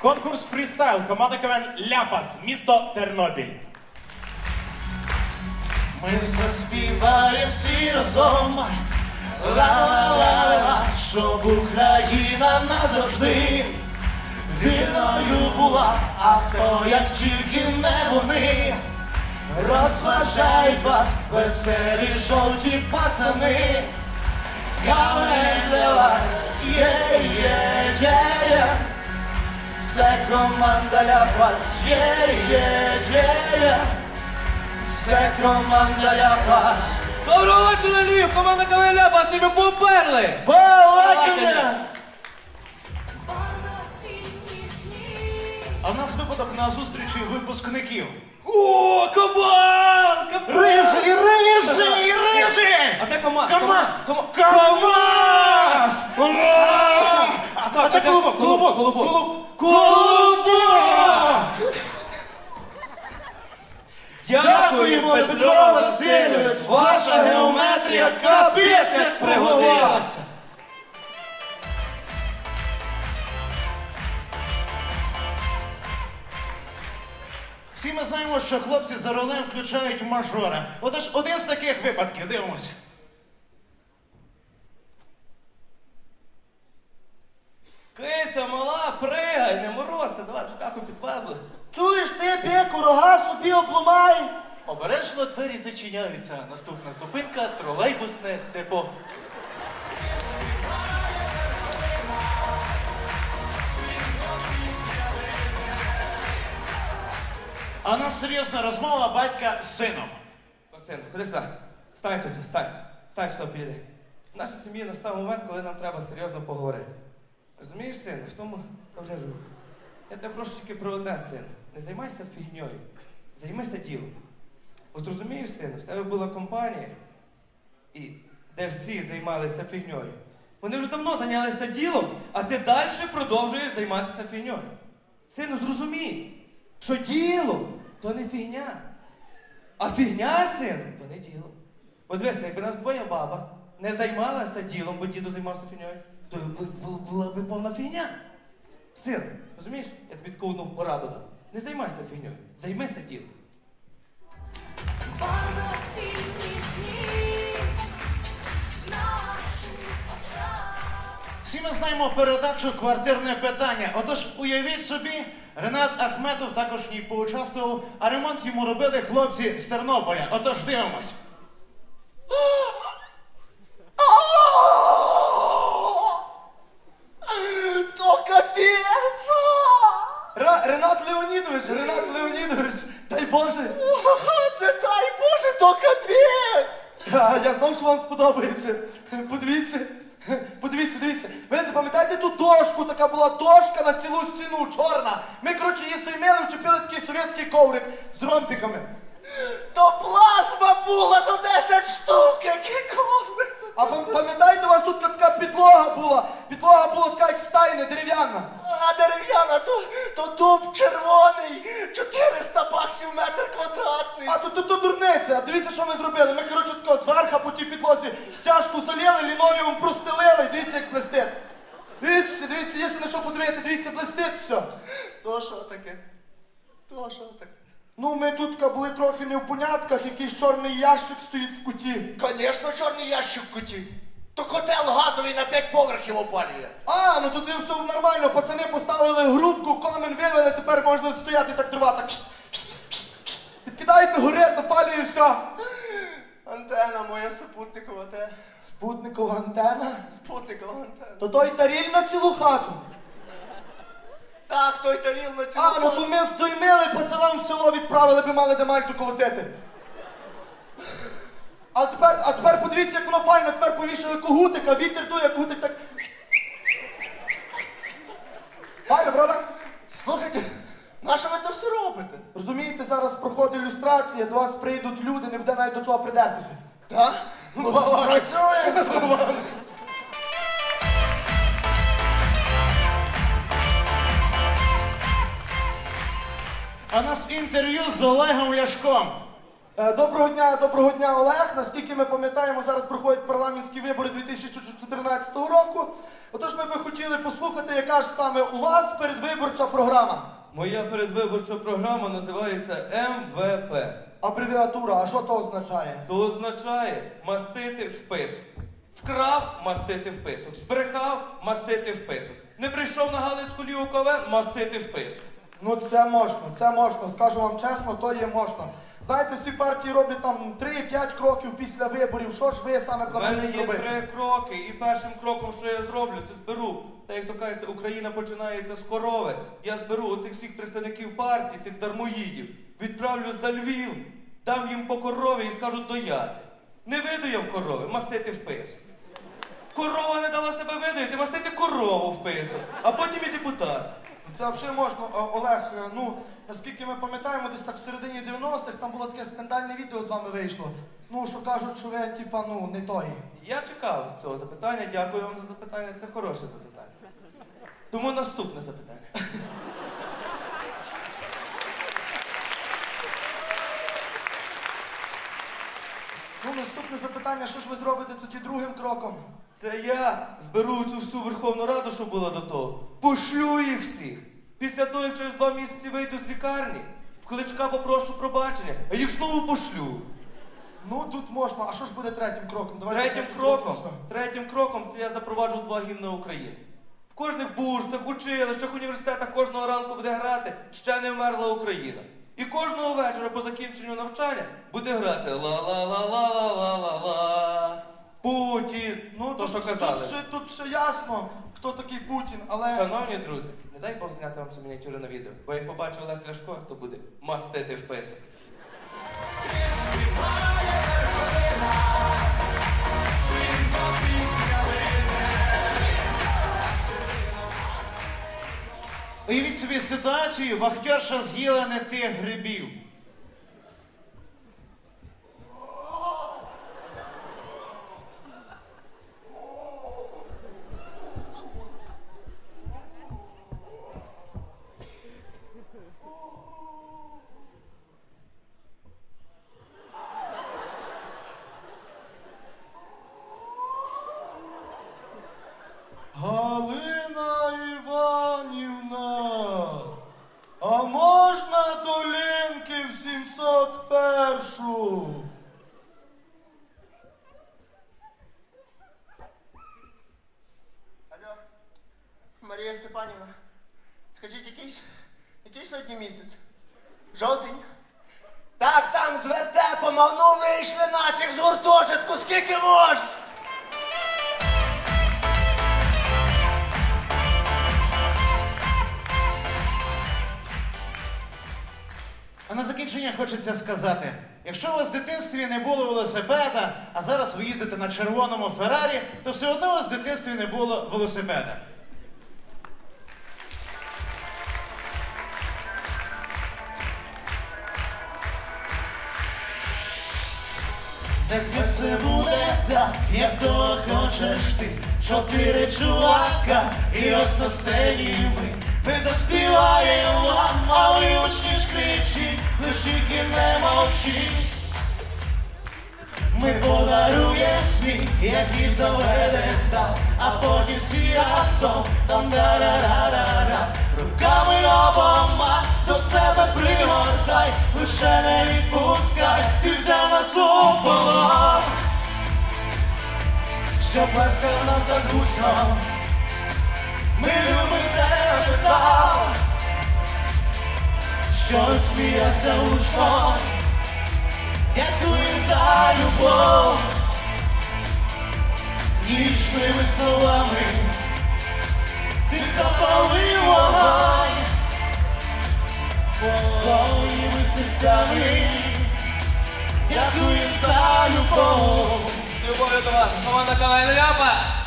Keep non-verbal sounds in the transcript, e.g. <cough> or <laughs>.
Конкурс фрістайл. Команда КВН Ляпас. Місто Тернопіль. Ми заспіваємо всі разом. Ла-ла-ла-ла, щоб Україна назавжди вільною була, а хто як тільки не вони розважають вас веселі жовті пацани. Кавен для вас, є-є-є. Це команда для вас, є-є-є. Це команда для вас. Доброго вечора, Львів! Команда КВН Ляпас, і ми поперли! Балакання! А в нас випадок на зустрічі випускників. О, кабан! Рижий, рижий, рижий! А де КамАЗ? КамАЗ! Кама- КамАЗ! А де колобок? Колобок, колобок. Колобок! Дякуємо, Петро Васильович! Ваша геометрія капець як пригодилася! Всі ми знаємо, що хлопці за ролем включають мажора. Отож, один з таких випадків, дивимося. Собі обломай. Обережно двері зачиняються. Наступна зупинка тролейбусне депо. А у нас серйозна розмова батька з сином. Син, ходи сюди. Стань тут, стань. Стань сюди біля. В нашій сім'ї настав момент, коли нам треба серйозно поговорити. Розумієш, син, в тому проблема. Я тебе прошу тільки про одне, син. Не займайся фігньою. Займайся ділом. От розумієш, син, в тебе була компанія, і де всі займалися фігньою. Вони вже давно зайнялися ділом, а ти далі продовжуєш займатися фігньою. Сину, зрозумій, що діло то не фігня. А фігня, син, то не діло. От дивися, якби нас твоя баба не займалася ділом, бо діду займався фігньою, то бу- бу- була б повна фігня. Син, розумієш, я тобі таку одну пораду дам. Не займайся фігньою, займайся ділом. Всі ми знаємо передачу Квартирне питання. Отож, уявіть собі, Ренат Ахметов також в ній поучаствував, а ремонт йому робили хлопці з Тернополя. Отож, дивимось. То капець! Ренат Леонідович, Ренат Леонідович, дай Боже! Не дай Боже, то капець! А, Я знав, що вам сподобається. Подивіться. Подивіться, дивіться. Ви не пам'ятаєте ту дошку, така була дошка на цілу стіну, чорна. Ми, коротше, її стоїмели, вчепили такий совєтський коврик з ромпіками. То плазма була за 10 штук, який коврик. А пам'ятаєте, у вас тут така підлога була? Підлога була така, як стайна, дерев'яна. А дерев'яна, то, то дуб червоний, 400 баксів метр квадратний. А то, то, то дурниця. А дивіться, що ми зробили. Ми, коротше, тако зверху по тій підлозі стяжку залили, лінолеум простелили, дивіться, як блистить. Дивіться, дивіться, якщо на що подивити, дивіться, блистить все. То що таке? То що таке? Ну, ми тут були трохи не в понятках, якийсь чорний ящик стоїть в куті. Звісно, чорний ящик в куті. То котел газовий на п'ять поверхів опалює. А, ну тут все нормально, пацани поставили грудку, комен вивели, тепер можна стояти так дрова, так. шт, шт, шт, шт. Підкидаєте горет, опалює все. Антена моя супутникова те. Спутникова антена. Спутникова антена. То той таріль на цілу хату. Так, той таріл на цілу. А, ну то ми здоймили пацанам в село відправили, би мали де мальту колотити. А тепер, а тепер подивіться, як воно файно, тепер повішали когутика, вітер дує, когутик так. Файно, правда? Слухайте, на що ви то все робите? Розумієте, зараз проходить ілюстрація, до вас прийдуть люди, не буде навіть до чого придертися. Так? Ну, працюємо. <laughs> А у нас інтерв'ю з Олегом Ляшком. Е, Доброго дня, доброго дня, Олег. Наскільки ми пам'ятаємо, зараз проходять парламентські вибори 2014 року. Отож, ми би хотіли послухати, яка ж саме у вас передвиборча програма. Моя передвиборча програма називається МВП. Абревіатура, а що то означає? То означає мастити в писок. Вкрав мастити в писок. Збрехав мастити в писок. Не прийшов на Галицьку ліву ковен мастити в писок. Ну це можна, це можна. Скажу вам чесно, то є можна. Знаєте, всі партії роблять там 3-5 кроків після виборів. Що ж ви саме У плануєте мене є зробити? три кроки, і першим кроком, що я зроблю, це зберу. Та як то кажеться, Україна починається з корови. Я зберу оцих всіх представників партії, цих дармоїдів, відправлю за Львів, дам їм по корові і скажу дояти. Не видояв корови, мастити в писок. Корова не дала себе видояти, мастити корову в писок, а потім і депутат. Це взагалі можна, Олег. е, Ну, наскільки ми пам'ятаємо, десь так в середині 90-х там було таке скандальне відео з вами вийшло. Ну, що кажуть, що ви, типа, ну, не той. Я чекав цього запитання, дякую вам за запитання. Це хороше запитання. Тому наступне запитання. Ну, наступне запитання, що ж ви зробите тоді другим кроком? Це я зберу цю всю Верховну Раду, що була до того. Пошлю їх всіх. Після того, як через два місяці вийду з лікарні, в кличка попрошу пробачення, а їх знову пошлю. Ну, тут можна. А що ж буде третім кроком? Давайте Третім кроком, крок. третім кроком це я запроваджу два гімни України. В кожних бурсах, училищах, університетах кожного ранку буде грати ще не вмерла Україна. І кожного вечора по закінченню навчання буде грати ла-ла-ла-ла-ла-ла-ла-ла. Що казали. Тут, ще, тут ще ясно, хто такий Путін, але. Шановні друзі, не дай Бог зняти вам цю мініатюру на відео, бо як побачив Олег Ляшко, то буде мастити в писок. Уявіть собі ситуацію, вахтерша з'їла не тих грибів. Можна до Ленки в 701? Алло, Марія Степанівна, скажіть, який, який сьогодні місяць? Жовтень? Так, там з вертепом, а ну вийшли нафіг з гуртожитку, скільки можна? А на закінчення хочеться сказати: якщо у вас в дитинстві не було велосипеда, а зараз ви їздите на червоному Феррарі, то все одно у вас в дитинстві не було велосипеда. Нехай все буде так, як того хочеш ти. Чотири чувака і ось на сцені ми. Ми заспіваємо вам, а ви учні ж кричіть, лиш тільки не мовчіть. Ми подаруємо сміх, який заведе зал, а потім всі разом там да-да-да-да-да. Руками обома до себе пригортай, лише не відпускай, ти за нас у полон. Що плескав нам так гучно, ми любимо зал, що сміявся гучно. Дякую за любов, ніжними словами, ти запалив вогонь своїми серцями. Дякую за любов. Любов'ю до вас, команда КВН Ляпа!